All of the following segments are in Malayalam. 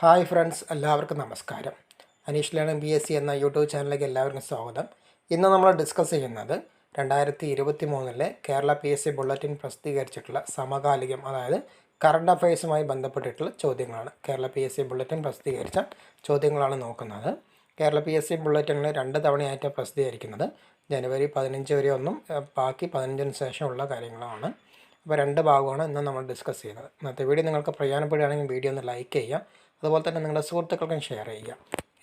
ഹായ് ഫ്രണ്ട്സ് എല്ലാവർക്കും നമസ്കാരം. Aneesh learning B S C എന്ന യൂട്യൂബ് ചാനലിലേക്ക് എല്ലാവർക്കും സ്വാഗതം. ഇന്ന് നമ്മൾ ഡിസ്കസ് ചെയ്യുന്നത് രണ്ടായിരത്തി ഇരുപത്തി മൂന്നിലെ Kerala P S C bulletin പ്രസിദ്ധീകരിച്ചിട്ടുള്ള സമകാലികം അതായത് കറണ്ട് അഫയേഴ്സുമായി ബന്ധപ്പെട്ടിട്ടുള്ള ചോദ്യങ്ങളാണ്. Kerala P S C bulletin പ്രസിദ്ധീകരിച്ച ചോദ്യങ്ങളാണ് നോക്കുന്നത്. കേരള പി എസ് സി ബുള്ളറ്റിനിൽ രണ്ട് തവണയായിട്ട് പ്രസിദ്ധീകരിക്കുന്നത് ജനുവരി പതിനഞ്ച് വരെ ഒന്നും ബാക്കി പതിനഞ്ചിന് ശേഷമുള്ള കാര്യങ്ങളാണ്. അപ്പോൾ രണ്ട് ഭാഗമാണ് ഇന്ന് നമ്മൾ ഡിസ്കസ് ചെയ്യുന്നത്. ഇന്നത്തെ വീഡിയോ നിങ്ങൾക്ക് പ്രയോജനപ്പെടുകയാണെങ്കിൽ വീഡിയോ ഒന്ന് ലൈക്ക് ചെയ്യുക. അതുപോലെ തന്നെ നിങ്ങളുടെ സുഹൃത്തുക്കൾക്കും ഷെയർ ചെയ്യുക.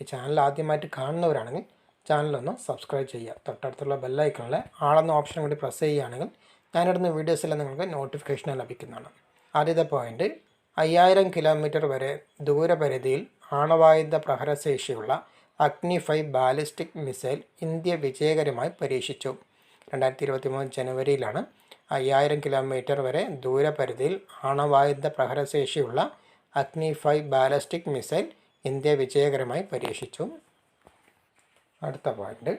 ഈ ചാനൽ ആദ്യമായിട്ട് കാണുന്നവരാണെങ്കിൽ ചാനലൊന്ന് സബ്സ്ക്രൈബ് ചെയ്യുക. തൊട്ടടുത്തുള്ള ബെല്ലൈക്കണിലെ ആളെന്ന ഓപ്ഷൻ കൂടി പ്രസ് ചെയ്യുകയാണെങ്കിൽ ഞാനിടുന്ന വീഡിയോസെല്ലാം നിങ്ങൾക്ക് നോട്ടിഫിക്കേഷൻ ലഭിക്കുന്നതാണ്. ആദ്യത്തെ പോയിന്റ് അയ്യായിരം കിലോമീറ്റർ വരെ ദൂരപരിധിയിൽ ആണവായുധ പ്രഹരശേഷിയുള്ള അഗ്നി ഫൈവ് ബാലിസ്റ്റിക് മിസൈൽ ഇന്ത്യ വിജയകരമായി പരീക്ഷിച്ചു. രണ്ടായിരത്തി ഇരുപത്തി മൂന്ന് ജനുവരിയിലാണ് അയ്യായിരം കിലോമീറ്റർ വരെ ദൂരപരിധിയിൽ ആണവായുധ പ്രഹരശേഷിയുള്ള അഗ്നി ഫൈവ് ബാലിസ്റ്റിക് മിസൈൽ ഇന്ത്യ വിജയകരമായി പരീക്ഷിച്ചു. അടുത്ത പോയിന്റ്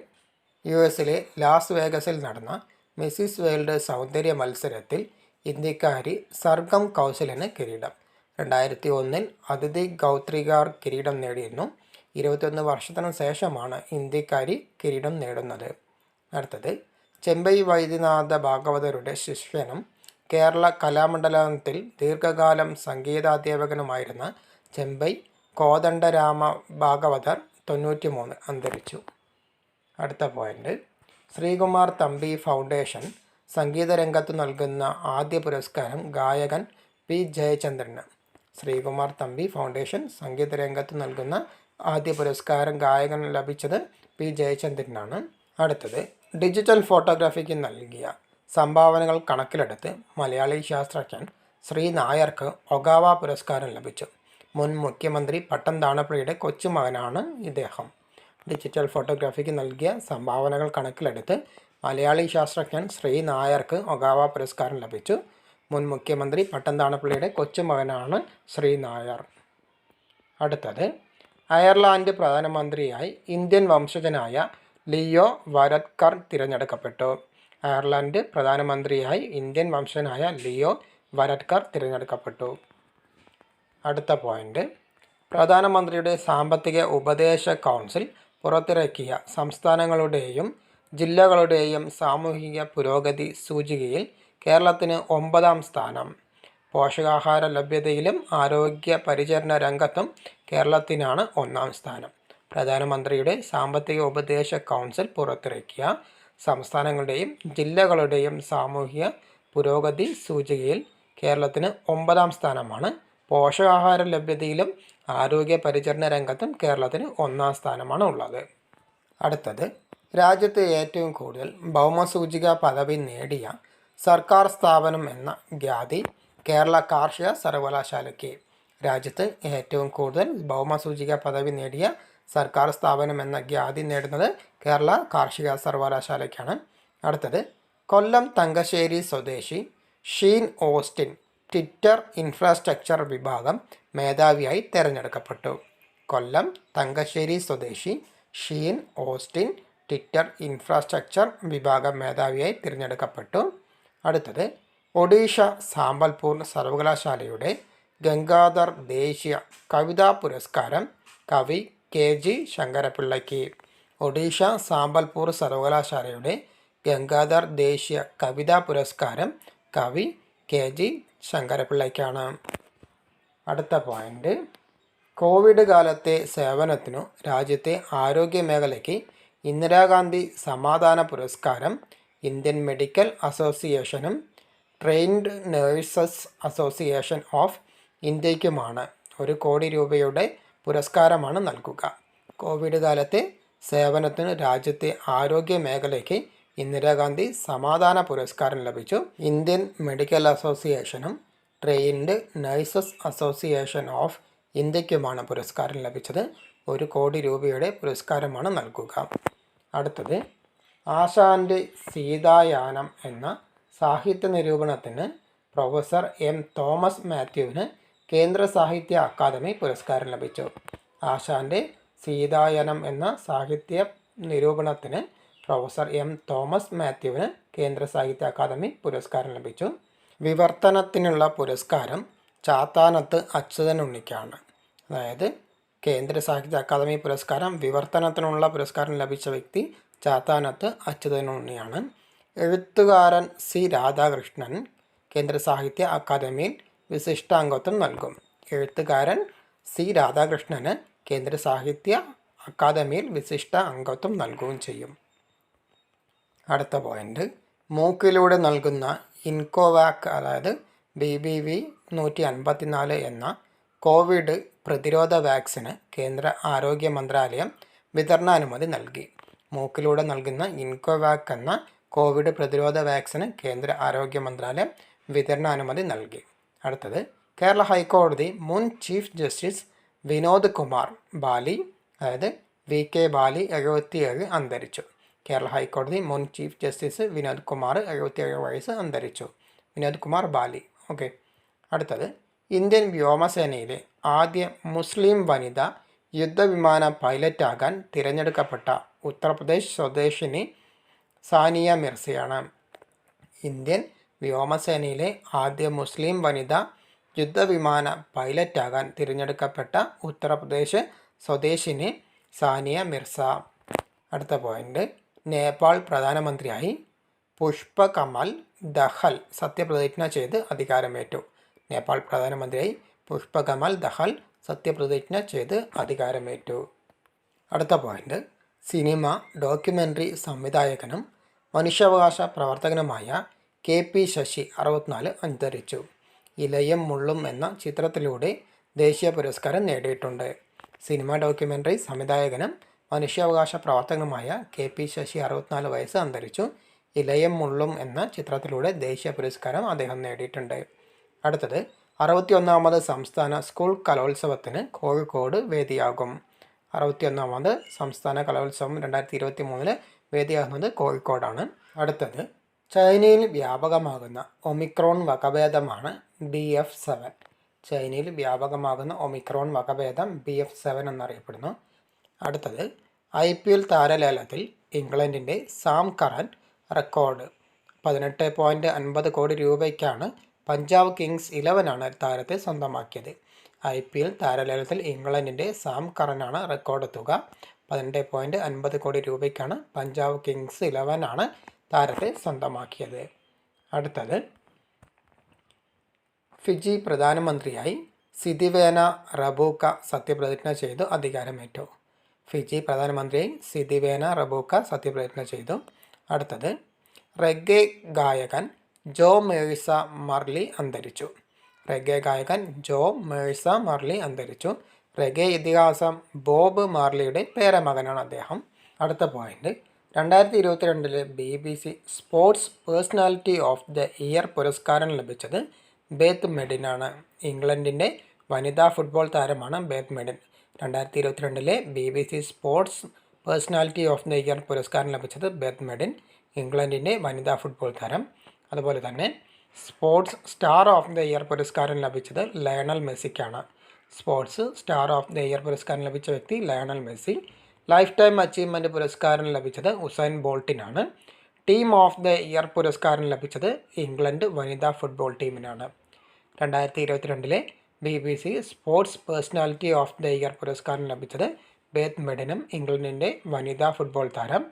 യു എസിലെ ലാസ് വേഗസിൽ നടന്ന മിസ്സിസ് വേൾഡ് സൗന്ദര്യ മത്സരത്തിൽ ഇന്ത്യക്കാരി സർഗം കൗശലിന് കിരീടം. രണ്ടായിരത്തി ഒന്നിൽ അതിഥി ഗൗത്രികാർ കിരീടം നേടിയിരുന്നു. ഇരുപത്തൊന്ന് വർഷത്തിന് ശേഷമാണ് ഇന്ത്യക്കാരി കിരീടം നേടുന്നത്. അടുത്തത് ചെമ്പൈ വൈദ്യനാഥ ഭാഗവതരുടെ ശിഷ്യനും കേരള കലാമണ്ഡലത്തിൽ ദീർഘകാലം സംഗീതാധ്യാപകനുമായിരുന്ന ചെമ്പൈ കോദണ്ഡരാമ ഭാഗവതർ തൊണ്ണൂറ്റി മൂന്ന് അന്തരിച്ചു. അടുത്ത പോയിന്റ്. ശ്രീകുമാർ തമ്പി ഫൗണ്ടേഷൻ സംഗീതരംഗത്ത് നൽകുന്ന ആദ്യ പുരസ്കാരം ഗായകൻ പി ജയചന്ദ്രന്. ശ്രീകുമാർ തമ്പി ഫൗണ്ടേഷൻ സംഗീതരംഗത്ത് നൽകുന്ന ആദ്യ പുരസ്കാരം ഗായകൻ ലഭിച്ചത് പി ജയചന്ദ്രനാണ്. അടുത്തത്. ഡിജിറ്റൽ ഫോട്ടോഗ്രാഫിക്ക് നൽകിയ സംഭാവനകൾ കണക്കിലെടുത്ത് മലയാളി ശാസ്ത്രജ്ഞൻ ശ്രീ നായർക്ക് ഒഗാവ പുരസ്കാരം ലഭിച്ചു. മുൻ മുഖ്യമന്ത്രി പട്ടം താണപ്പള്ളിയുടെ കൊച്ചുമകനാണ് ഇദ്ദേഹം. ഡിജിറ്റൽ ഫോട്ടോഗ്രാഫിക്ക് നൽകിയ സംഭാവനകൾ കണക്കിലെടുത്ത് മലയാളി ശാസ്ത്രജ്ഞൻ ശ്രീ നായർക്ക് ഒഗാവ പുരസ്കാരം ലഭിച്ചു. മുൻ മുഖ്യമന്ത്രി പട്ടം താണപ്പള്ളിയുടെ കൊച്ചുമകനാണ് ശ്രീ നായർ. അടുത്തത് അയർലാൻഡ് പ്രധാനമന്ത്രിയായി ഇന്ത്യൻ വംശജനായ ലിയോ വരത്കർ തിരഞ്ഞെടുക്കപ്പെട്ടു. അയർലാൻഡ് പ്രധാനമന്ത്രിയായി ഇന്ത്യൻ വംശനായ ലിയോ വരട്കർ തിരഞ്ഞെടുക്കപ്പെട്ടു. അടുത്ത പോയിന്റ്. പ്രധാനമന്ത്രിയുടെ സാമ്പത്തിക ഉപദേശ കൗൺസിൽ പുറത്തിറക്കിയ സംസ്ഥാനങ്ങളുടെയും ജില്ലകളുടെയും സാമൂഹിക പുരോഗതി സൂചികയിൽ കേരളത്തിന് ഒമ്പതാം സ്ഥാനം. പോഷകാഹാര ലഭ്യതയിലും ആരോഗ്യ പരിചരണ രംഗത്തും കേരളത്തിനാണ് ഒന്നാം സ്ഥാനം. പ്രധാനമന്ത്രിയുടെ സാമ്പത്തിക ഉപദേശ കൗൺസിൽ പുറത്തിറക്കിയ സംസ്ഥാനങ്ങളുടെയും ജില്ലകളുടെയും സാമൂഹിക പുരോഗതി സൂചികയിൽ കേരളത്തിന് ഒമ്പതാം സ്ഥാനമാണ്. പോഷകാഹാര ലഭ്യതയിലും ആരോഗ്യ പരിചരണ രംഗത്തും കേരളത്തിന് ഒന്നാം സ്ഥാനമാണ് ഉള്ളത്. അടുത്തത് രാജ്യത്ത് ഏറ്റവും കൂടുതൽ ഭൗമസൂചിക പദവി നേടിയ സർക്കാർ സ്ഥാപനം എന്ന ഖ്യാതി കേരള കാർഷിക സർവകലാശാലയ്ക്ക്. രാജ്യത്ത് ഏറ്റവും കൂടുതൽ ഭൗമസൂചിക പദവി നേടിയ സർക്കാർ സ്ഥാപനം എന്ന ഖ്യാതി നേടുന്നത് കേരള കാർഷിക സർവകലാശാലയ്ക്കാണ്. അടുത്തത് കൊല്ലം തങ്കശ്ശേരി സ്വദേശി ഷീൻ ഓസ്റ്റിൻ ട്വിറ്റർ ഇൻഫ്രാസ്ട്രക്ചർ വിഭാഗം മേധാവിയായി തിരഞ്ഞെടുക്കപ്പെട്ടു. കൊല്ലം തങ്കശ്ശേരി സ്വദേശി ഷീൻ ഓസ്റ്റിൻ ട്വിറ്റർ ഇൻഫ്രാസ്ട്രക്ചർ വിഭാഗം മേധാവിയായി തിരഞ്ഞെടുക്കപ്പെട്ടു. അടുത്തത് ഒഡീഷ സാമ്പൽപൂർ സർവകലാശാലയുടെ ഗംഗാധർ ദേശീയ കവിതാ പുരസ്കാരം കവി കെ ജി ശങ്കരപിള്ളയ്ക്ക് ഒഡീഷ സാമ്പൽപൂർ സർവകലാശാലയുടെ ഗംഗാധർ ദേശീയ കവിതാ പുരസ്കാരം കവി കെ ജി ശങ്കരപിള്ളയ്ക്കാണ് അടുത്ത പോയിന്റ്. കോവിഡ് കാലത്തെ സേവനത്തിനു രാജ്യത്തെ ആരോഗ്യ മേഖലയ്ക്ക് ഇന്ദിരാഗാന്ധി സമാധാന പുരസ്കാരം ഇന്ത്യൻ മെഡിക്കൽ അസോസിയേഷനും ട്രെയിൻഡ് നേഴ്സസ് അസോസിയേഷൻ ഓഫ് ഇന്ത്യയ്ക്കുമാണ്. ഒരു കോടി രൂപയുടെ പുരസ്കാരമാണ് നൽകുക. കോവിഡ് കാലത്തെ സേവനത്തിന് രാജ്യത്തെ ആരോഗ്യ മേഖലയ്ക്ക് ഇന്ദിരാഗാന്ധി സമാധാന പുരസ്കാരം ലഭിച്ചു. ഇന്ത്യൻ മെഡിക്കൽ അസോസിയേഷനും ട്രെയിൻഡ് നഴ്സസ് അസോസിയേഷൻ ഓഫ് ഇന്ത്യക്കുമാണ് പുരസ്കാരം ലഭിച്ചത്. ഒരു കോടി രൂപയുടെ പുരസ്കാരമാണ് നൽകുക. അടുത്തത് ആശാന്റെ സീതായാനം എന്ന സാഹിത്യ നിരൂപണത്തിന് പ്രൊഫസർ എം തോമസ് മാത്യുവിന് കേന്ദ്ര സാഹിത്യ അക്കാദമി പുരസ്കാരം ലഭിച്ചു. ആശാന്റെ സീതായനം എന്ന സാഹിത്യ നിരൂപണത്തിന് പ്രൊഫസർ എം തോമസ് മാത്യുവിന് കേന്ദ്ര സാഹിത്യ അക്കാദമി പുരസ്കാരം ലഭിച്ചു. വിവർത്തനത്തിനുള്ള പുരസ്കാരം ചാത്താനത്ത് അച്യുതൻ ഉണ്ണിക്കാണ്. അതായത് കേന്ദ്ര സാഹിത്യ അക്കാദമി പുരസ്കാരം വിവർത്തനത്തിനുള്ള പുരസ്കാരം ലഭിച്ച വ്യക്തി ചാത്താനത്ത് അച്യുതൻ ഉണ്ണിയാണ്. എഴുത്തുകാരൻ സി രാധാകൃഷ്ണൻ കേന്ദ്ര സാഹിത്യ അക്കാദമിയിൽ വിശിഷ്ടാംഗത്വം നൽകും. എഴുത്തുകാരൻ സി. രാധാകൃഷ്ണന് കേന്ദ്ര സാഹിത്യ അക്കാദമിയിൽ വിശിഷ്ട അംഗത്വം നൽകുകയും ചെയ്യും. അടുത്ത പോയിന്റ് മൂക്കിലൂടെ നൽകുന്ന ഇൻകോവാക് അതായത് ബി ബി വി നൂറ്റി അൻപത്തിനാല് എന്ന കോവിഡ് പ്രതിരോധ വാക്സിന് കേന്ദ്ര ആരോഗ്യ മന്ത്രാലയം വിതരണാനുമതി നൽകി. മൂക്കിലൂടെ നൽകുന്ന ഇൻകോവാക് എന്ന കോവിഡ് പ്രതിരോധ വാക്സിന് കേന്ദ്ര ആരോഗ്യ മന്ത്രാലയം വിതരണാനുമതി നൽകി. അടുത്തത് കേരള ഹൈക്കോടതി മുൻ ചീഫ് ജസ്റ്റിസ് വിനോദ് കുമാർ ബാലി അതായത് വി കെ ബാലി എഴുപത്തിയേഴ് അന്തരിച്ചു. കേരള ഹൈക്കോടതി മുൻ ചീഫ് ജസ്റ്റിസ് വിനോദ് കുമാർ എഴുപത്തിയേഴ് വയസ്സ് അന്തരിച്ചു. വിനോദ് കുമാർ ബാലി. ഓക്കെ. അടുത്തത് ഇന്ത്യൻ വ്യോമസേനയിലെ ആദ്യ മുസ്ലിം വനിത യുദ്ധവിമാന പൈലറ്റാകാൻ തിരഞ്ഞെടുക്കപ്പെട്ട ഉത്തർപ്രദേശ് സ്വദേശിനി സാനിയ മിർസയാണ്. ഇന്ത്യൻ വ്യോമസേനയിലെ ആദ്യ മുസ്ലിം വനിത യുദ്ധവിമാന പൈലറ്റാകാൻ തിരഞ്ഞെടുക്കപ്പെട്ട ഉത്തർപ്രദേശ് സ്വദേശിനി സാനിയ മിർസ. അടുത്ത പോയിന്റ്. നേപ്പാൾ പ്രധാനമന്ത്രിയായി പുഷ്പകമൽ ദഹൽ സത്യപ്രതിജ്ഞ ചെയ്ത് അധികാരമേറ്റു. നേപ്പാൾ പ്രധാനമന്ത്രിയായി പുഷ്പകമൽ ദഹൽ സത്യപ്രതിജ്ഞ ചെയ്ത് അധികാരമേറ്റു. അടുത്ത പോയിന്റ്. സിനിമ ഡോക്യുമെന്ററി സംവിധായകനും മനുഷ്യാവകാശ പ്രവർത്തകനുമായ കെ പി ശശി അറുപത്തിനാല് അന്തരിച്ചു. ഇലയും മുള്ളും എന്ന ചിത്രത്തിലൂടെ ദേശീയ പുരസ്കാരം നേടിയിട്ടുണ്ട്. സിനിമ ഡോക്യുമെന്ററി സംവിധായകനും മനുഷ്യാവകാശ പ്രവർത്തകനുമായ കെ പി ശശി അറുപത്തിനാല് വയസ്സ് അന്തരിച്ചു. ഇലയും മുള്ളും എന്ന ചിത്രത്തിലൂടെ ദേശീയ പുരസ്കാരം അദ്ദേഹം നേടിയിട്ടുണ്ട്. അടുത്തത് അറുപത്തിയൊന്നാമത് സംസ്ഥാന സ്കൂൾ കലോത്സവത്തിന് കോഴിക്കോട് വേദിയാകും. അറുപത്തിയൊന്നാമത് സംസ്ഥാന കലോത്സവം രണ്ടായിരത്തി ഇരുപത്തി മൂന്നിൽ വേദിയാകുന്നത് കോഴിക്കോടാണ്. അടുത്തത് ചൈനയിൽ വ്യാപകമാകുന്ന ഒമിക്രോൺ വകഭേദമാണ് ബി എഫ് സെവൻ. ചൈനയിൽ വ്യാപകമാകുന്ന ഒമിക്രോൺ വകഭേദം ബി എഫ് സെവൻ എന്നറിയപ്പെടുന്നു. അടുത്തത് ഐ പി എൽ താരലേലത്തിൽ ഇംഗ്ലണ്ടിന്റെ സാം കറൻ റെക്കോർഡ്. പതിനെട്ട് പോയിന്റ് അൻപത് കോടി രൂപയ്ക്കാണ് പഞ്ചാബ് കിങ്സ് ഇലവനാണ് താരത്തെ സ്വന്തമാക്കിയത്. ഐ പി എൽ താരലേലത്തിൽ ഇംഗ്ലണ്ടിന്റെ സാം കറനാണ് റെക്കോർഡ് തുക. പതിനെട്ട് പോയിന്റ് അൻപത് കോടി രൂപയ്ക്കാണ് പഞ്ചാബ് കിങ്സ് ഇലവനാണ് താരത്തെ സ്വന്തമാക്കിയത്. അടുത്തത് ഫിജി പ്രധാനമന്ത്രിയായി സിദിവേന റബൂക്ക സത്യപ്രതിജ്ഞ ചെയ്തു അധികാരമേറ്റു. ഫിജി പ്രധാനമന്ത്രിയായി സിദിവേന റബൂക്ക സത്യപ്രതിജ്ഞ ചെയ്തു. അടുത്തത് റെഗെ ഗായകൻ ജോ മേഴ്സ മർലി അന്തരിച്ചു. റെഗെ ഗായകൻ ജോ മേഴ്സ മർലി അന്തരിച്ചു. റെഗെ ഇതിഹാസം ബോബ് മാർലിയുടെ പേരമകനാണ് അദ്ദേഹം. അടുത്ത പോയിന്റ് രണ്ടായിരത്തി ഇരുപത്തിരണ്ടിലെ B B C sports personality of the year പുരസ്കാരം ലഭിച്ചത് ബേത്ത് മെഡിനാണ്. ഇംഗ്ലണ്ടിന്റെ വനിതാ ഫുട്ബോൾ താരമാണ് ബേത്ത് മെഡിൻ. രണ്ടായിരത്തി ഇരുപത്തിരണ്ടിലെ B B C sports personality of the year പുരസ്കാരം ലഭിച്ചത് ബേത്ത് മെഡിൻ ഇംഗ്ലണ്ടിന്റെ വനിതാ ഫുട്ബോൾ താരം. അതുപോലെ തന്നെ sports star of the year പുരസ്കാരം ലഭിച്ചത് Lionel മെസ്സിക്കാണ്. Sports star of the year പുരസ്കാരം ലഭിച്ച വ്യക്തി Lionel Messi. Lifetime achievement പുരസ്കാരം ലഭിച്ചത് ഉസൈൻ ബോൾട്ടിനാണ്. ടീം ഓഫ് ദ ഇയർ പുരസ്കാരം ലഭിച്ചത് ഇംഗ്ലണ്ട് വനിതാ ഫുട്ബോൾ ടീമിനാണ് രണ്ടായിരത്തി ഇരുപത്തിരണ്ടിലെ B B C sports personality of the year പുരസ്കാരം ലഭിച്ചത് ബേത്ത് മെഡനും ഇംഗ്ലണ്ടിന്റെ വനിതാ ഫുട്ബോൾ താരം.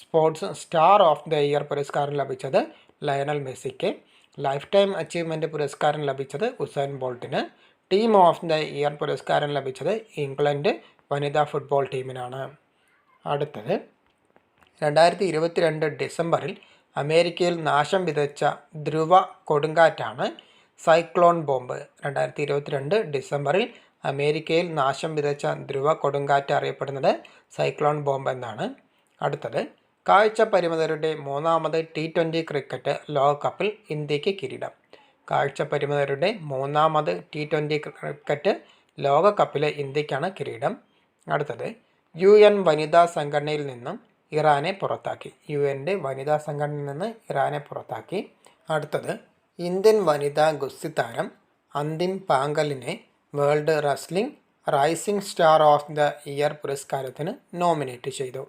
Sports star of the year പുരസ്കാരം ലഭിച്ചത് ലയണൽ മെസ്സിക്ക്. ലൈഫ് ടൈം അച്ചീവ്മെന്റ് പുരസ്കാരം ലഭിച്ചത് ഉസൈൻ ബോൾട്ടിന്. ടീം ഓഫ് ദ ഇയർ പുരസ്കാരം ലഭിച്ചത് ഇംഗ്ലണ്ട് വനിതാ ഫുട്ബോൾ ടീമിനാണ് അടുത്തത്. രണ്ടായിരത്തി ഇരുപത്തിരണ്ട് ഡിസംബറിൽ അമേരിക്കയിൽ നാശം വിതച്ച ധ്രുവ കൊടുങ്കാറ്റാണ് സൈക്ലോൺ ബോംബ്. രണ്ടായിരത്തി ഇരുപത്തിരണ്ട് ഡിസംബറിൽ അമേരിക്കയിൽ നാശം വിതച്ച ധ്രുവ കൊടുങ്കാറ്റ് അറിയപ്പെടുന്നത് സൈക്ലോൺ ബോംബ് എന്നാണ്. അടുത്തത് കാഴ്ച പരിമിതരുടെ മൂന്നാമത് ടി ട്വന്റി ക്രിക്കറ്റ് ലോകകപ്പിൽ ഇന്ത്യയ്ക്ക് കിരീടം. കാഴ്ച പരിമിതരുടെ മൂന്നാമത് ടി ട്വന്റി ക്രിക്കറ്റ് ലോകകപ്പിലെ ഇന്ത്യക്കാണ് കിരീടം. അടുത്തത് യു എൻ വനിതാ സംഘടനയിൽ നിന്നും ഇറാനെ പുറത്താക്കി. യു എന്റെ വനിതാ സംഘടനയിൽ നിന്ന് ഇറാനെ പുറത്താക്കി. അടുത്തത് ഇന്ത്യൻ വനിതാ ഗുസ്തി താരം Antim പാങ്കലിനെ world wrestling rising star of the year പുരസ്കാരത്തിന് നോമിനേറ്റ് ചെയ്തു.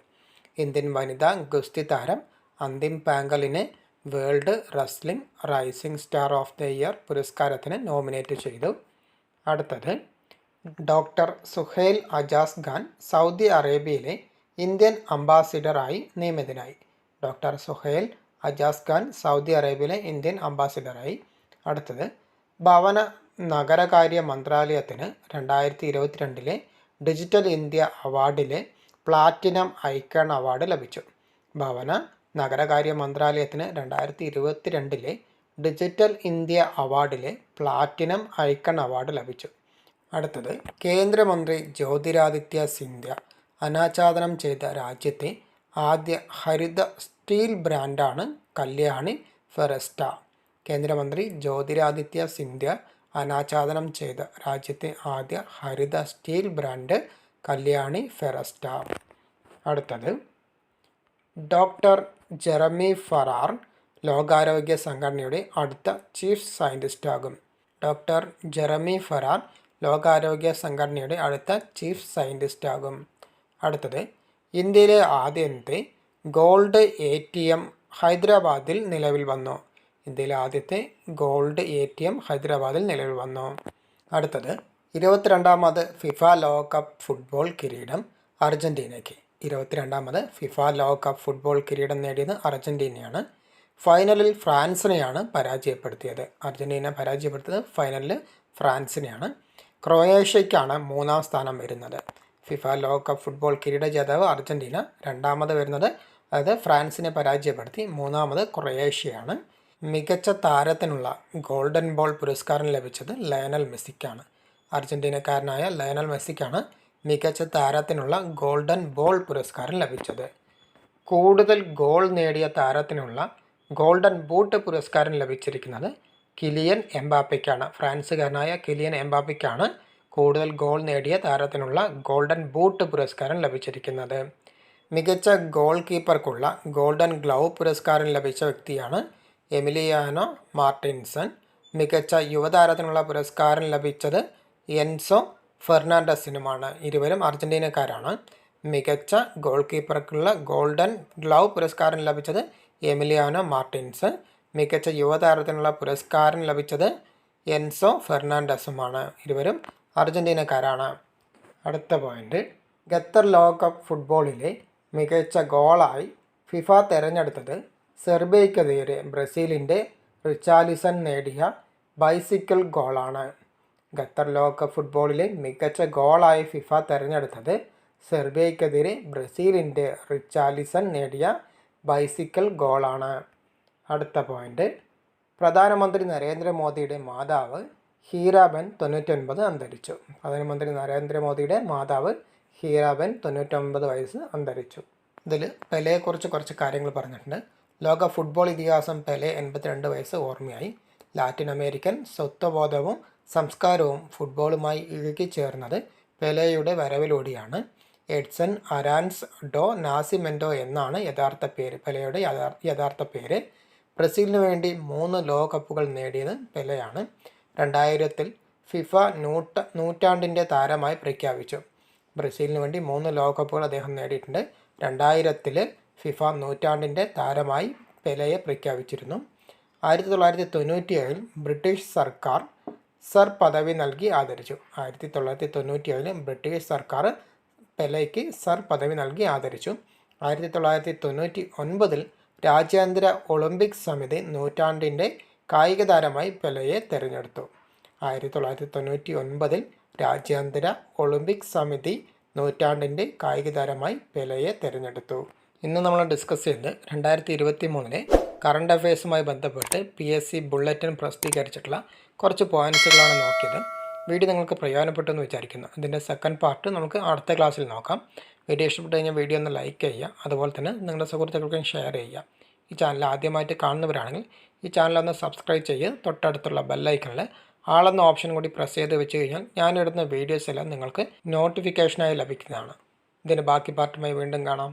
ഇന്ത്യൻ വനിതാ ഗുസ്തി താരം Antim പാങ്കലിനെ world wrestling rising star of the year പുരസ്കാരത്തിന് നോമിനേറ്റ് ചെയ്തു. അടുത്തത് ഡോക്ടർ സുഹൈൽ അജാസ് ഖാൻ സൗദി അറേബ്യയിലെ ഇന്ത്യൻ അംബാസിഡറായി നിയമിതനായി. ഡോക്ടർ സുഹൈൽ അജാസ് ഖാൻ സൗദി അറേബ്യയിലെ ഇന്ത്യൻ അംബാസിഡറായി. അടുത്തത് ഭവന നഗരകാര്യ മന്ത്രാലയത്തിന് രണ്ടായിരത്തി ഇരുപത്തിരണ്ടിലെ ഡിജിറ്റൽ ഇന്ത്യ അവാർഡിലെ പ്ലാറ്റിനം ഐക്കൺ അവാർഡ് ലഭിച്ചു. ഭവന നഗരകാര്യ മന്ത്രാലയത്തിന് രണ്ടായിരത്തി ഇരുപത്തിരണ്ടിലെ ഡിജിറ്റൽ ഇന്ത്യ അവാർഡിലെ പ്ലാറ്റിനം ഐക്കൺ അവാർഡ് ലഭിച്ചു. അടുത്തത് കേന്ദ്രമന്ത്രി ജ്യോതിരാദിത്യ സിന്ധ്യ അനാച്ഛാദനം ചെയ്ത രാജ്യത്തെ ആദ്യ ഹരിത സ്റ്റീൽ ബ്രാൻഡാണ് കല്യാണി ഫെറസ്റ്റ. കേന്ദ്രമന്ത്രി ജ്യോതിരാദിത്യ സിന്ധ്യ അനാച്ഛാദനം ചെയ്ത രാജ്യത്തെ ആദ്യ ഹരിത സ്റ്റീൽ ബ്രാൻഡ് കല്യാണി ഫെറസ്റ്റ. അടുത്തത് ഡോക്ടർ ജെറമി ഫറാർ ലോകാരോഗ്യ സംഘടനയുടെ അടുത്ത ചീഫ് സയന്റിസ്റ്റാകും ഡോക്ടർ ജെറമി ഫറാർ ലോകാരോഗ്യ സംഘടനയുടെ അടുത്ത ചീഫ് സയന്റിസ്റ്റ് ആകും. അടുത്തത് ഇന്ത്യയിലെ ആദ്യത്തെ ഗോൾഡ് എ ടി എം ഹൈദരാബാദിൽ നിലവിൽ വന്നു. ഇന്ത്യയിലെ ആദ്യത്തെ ഗോൾഡ് എ ടി എം ഹൈദരാബാദിൽ നിലവിൽ വന്നു. അടുത്തത് ഇരുപത്തിരണ്ടാമത് ഫിഫ ലോകകപ്പ് ഫുട്ബോൾ കിരീടം അർജന്റീനയ്ക്ക് ഇരുപത്തിരണ്ടാമത് ഫിഫ ലോകകപ്പ് ഫുട്ബോൾ കിരീടം നേടിയത് അർജന്റീനയാണ് ഫൈനലിൽ ഫ്രാൻസിനെയാണ് പരാജയപ്പെടുത്തിയത്. അർജന്റീന പരാജയപ്പെടുത്തിയത് ഫൈനലിൽ ഫ്രാൻസിനെയാണ്. ക്രൊയേഷ്യയ്ക്കാണ് മൂന്നാം സ്ഥാനം വരുന്നത്. ഫിഫ ലോകകപ്പ് ഫുട്ബോൾ കിരീട ജേതാവ് അർജന്റീന രണ്ടാമത് വരുന്നത്. അതായത് ഫ്രാൻസിനെ പരാജയപ്പെടുത്തി മൂന്നാമത് ക്രൊയേഷ്യയാണ്. മികച്ച താരത്തിനുള്ള ഗോൾഡൻ ബോൾ പുരസ്കാരം ലഭിച്ചത് ലയനൽ മെസ്സിക്കാണ്. അർജന്റീനക്കാരനായ ലയനൽ മെസ്സിക്കാണ് മികച്ച താരത്തിനുള്ള ഗോൾഡൻ ബോൾ പുരസ്കാരം ലഭിച്ചത്. കൂടുതൽ ഗോൾ നേടിയ താരത്തിനുള്ള ഗോൾഡൻ ബൂട്ട് പുരസ്കാരം ലഭിച്ചിരിക്കുന്നത് കിലിയൻ എംബാപ്പയ്ക്കാണ്. ഫ്രാൻസുകാരനായ കിലിയൻ എംബാപ്പയ്ക്കാണ് കൂടുതൽ ഗോൾ നേടിയ താരത്തിനുള്ള ഗോൾഡൻ ബൂട്ട് പുരസ്കാരം ലഭിച്ചിരിക്കുന്നത്. മികച്ച ഗോൾ കീപ്പർക്കുള്ള ഗോൾഡൻ ഗ്ലൗ പുരസ്കാരം ലഭിച്ച വ്യക്തിയാണ് എമിലിയാനോ മാർട്ടിൻസൺ. മികച്ച യുവതാരത്തിനുള്ള പുരസ്കാരം ലഭിച്ചത് എൻസോ ഫെർണാണ്ടസിനുമാണ്. ഇരുവരും അർജന്റീനക്കാരാണ് മികച്ച ഗോൾ കീപ്പർക്കുള്ള ഗോൾഡൻ ഗ്ലൗ പുരസ്കാരം ലഭിച്ചത് എമിലിയാനോ മാർട്ടിൻസ് മികച്ച യുവതാരത്തിനുള്ള പുരസ്കാരം ലഭിച്ചത് എൻസോ ഫെർണാണ്ടസുമാണ്. ഇരുവരും അർജന്റീനക്കാരാണ് അടുത്ത പോയിന്റ്. ഖത്തർ ലോകകപ്പ് ഫുട്ബോളിലെ മികച്ച ഗോളായി ഫിഫ തിരഞ്ഞെടുത്തത് സെർബിയയ്ക്കെതിരെ ബ്രസീലിന്റെ റിച്ചാലിസൺ നേടിയ ബൈസിക്കിൾ ഗോളാണ്. ഖത്തർ ലോകകപ്പ് ഫുട്ബോളിലെ മികച്ച ഗോളായി ഫിഫ തിരഞ്ഞെടുത്തത് സെർബിയയ്ക്കെതിരെ ബ്രസീലിന്റെ റിച്ചാലിസൺ നേടിയ ബൈസിക്കിൾ ഗോളാണ്. അടുത്ത പോയിന്റ് പ്രധാനമന്ത്രി നരേന്ദ്രമോദിയുടെ മാതാവ് ഹീരാബൻ തൊണ്ണൂറ്റൊൻപത് അന്തരിച്ചു. പ്രധാനമന്ത്രി നരേന്ദ്രമോദിയുടെ മാതാവ് ഹീരാബൻ തൊണ്ണൂറ്റൊൻപത് വയസ്സ് അന്തരിച്ചു. ഇതിൽ പെലെയെക്കുറിച്ച് കുറച്ച് കാര്യങ്ങൾ പറഞ്ഞിട്ടുണ്ട്. ലോക ഫുട്ബോൾ ഇതിഹാസം പെലെ എൺപത്തിരണ്ട് വയസ്സ് ഓർമ്മയായി. ലാറ്റിൻ അമേരിക്കൻ സ്വത്വബോധവും സംസ്കാരവും ഫുട്ബോളുമായി ഇഴുകി ചേർന്നത് പെലെയുടെ വരവിലൂടെയാണ്. എഡ്സൺ അരാൻസ് ഡോ നാസിമെൻഡോ എന്നാണ് യഥാർത്ഥ പേര്. പെലെയുടെ യഥാർത്ഥ പേര്. ബ്രസീലിന് വേണ്ടി മൂന്ന് ലോകകപ്പുകൾ നേടിയത് പെലെയാണ്. രണ്ടായിരത്തിൽ ഫിഫ നൂറ്റ നൂറ്റാണ്ടിന്റെ താരമായി പ്രഖ്യാപിച്ചു. ബ്രസീലിന് വേണ്ടി മൂന്ന് ലോകകപ്പുകൾ അദ്ദേഹം നേടിയിട്ടുണ്ട്. രണ്ടായിരത്തിൽ ഫിഫ നൂറ്റാണ്ടിന്റെ താരമായി പെലയെ പ്രഖ്യാപിച്ചിരുന്നു. ആയിരത്തി തൊള്ളായിരത്തി തൊണ്ണൂറ്റിയേഴിൽ ബ്രിട്ടീഷ് സർക്കാർ സർ പദവി നൽകി ആദരിച്ചു. ആയിരത്തി തൊള്ളായിരത്തി തൊണ്ണൂറ്റിയേഴിൽ ബ്രിട്ടീഷ് സർക്കാർ പെലയ്ക്ക് സർ പദവി നൽകി ആദരിച്ചു. ആയിരത്തി തൊള്ളായിരത്തി തൊണ്ണൂറ്റി ഒൻപതിൽ രാജ്യാന്തര ഒളിമ്പിക് സമിതി നൂറ്റാണ്ടിന്റെ കായിക താരമായി പെലയെ തിരഞ്ഞെടുത്തു. ആയിരത്തി തൊള്ളായിരത്തി തൊണ്ണൂറ്റി ഒൻപതിൽ രാജ്യാന്തര ഒളിമ്പിക് സമിതി നൂറ്റാണ്ടിന്റെ കായിക താരമായി പെലയെ തിരഞ്ഞെടുത്തു. ഇന്ന് നമ്മൾ ഡിസ്കസ് ചെയ്യുന്നത് രണ്ടായിരത്തി ഇരുപത്തി മൂന്നിലെ കറണ്ട് അഫയേഴ്സുമായി ബന്ധപ്പെട്ട് പി എസ് സി ബുള്ളറ്റിൻ പ്രസിദ്ധീകരിച്ചിട്ടുള്ള കുറച്ച് പോയിൻസുകളാണ് നോക്കിയത്. വീഡിയോ നിങ്ങൾക്ക് പ്രയോജനപ്പെട്ടെന്ന് വിചാരിക്കുന്നു. ഇതിന്റെ സെക്കൻഡ് പാർട്ട് നമുക്ക് അടുത്ത ക്ലാസ്സിൽ നോക്കാം. വീഡിയോ ഇഷ്ടപ്പെട്ട് കഴിഞ്ഞാൽ വീഡിയോ ഒന്ന് ലൈക്ക് ചെയ്യുക. അതുപോലെ തന്നെ നിങ്ങളുടെ സുഹൃത്തുക്കൾക്കും ഷെയർ ചെയ്യുക. ഈ ചാനൽ ആദ്യമായിട്ട് കാണുന്നവരാണെങ്കിൽ ഈ ചാനൽ ഒന്ന് സബ്സ്ക്രൈബ് ചെയ്ത് തൊട്ടടുത്തുള്ള ബെല്ലൈക്കണിൽ ആളെന്ന ഓപ്ഷൻ കൂടി പ്രസ് ചെയ്ത് വെച്ച് കഴിഞ്ഞാൽ ഞാനിടുന്ന വീഡിയോസ് എല്ലാം നിങ്ങൾക്ക് നോട്ടിഫിക്കേഷനായി ലഭിക്കുന്നതാണ്. ഇതിന്റെ ബാക്കി പാർട്ടുമായി വീണ്ടും കാണാം.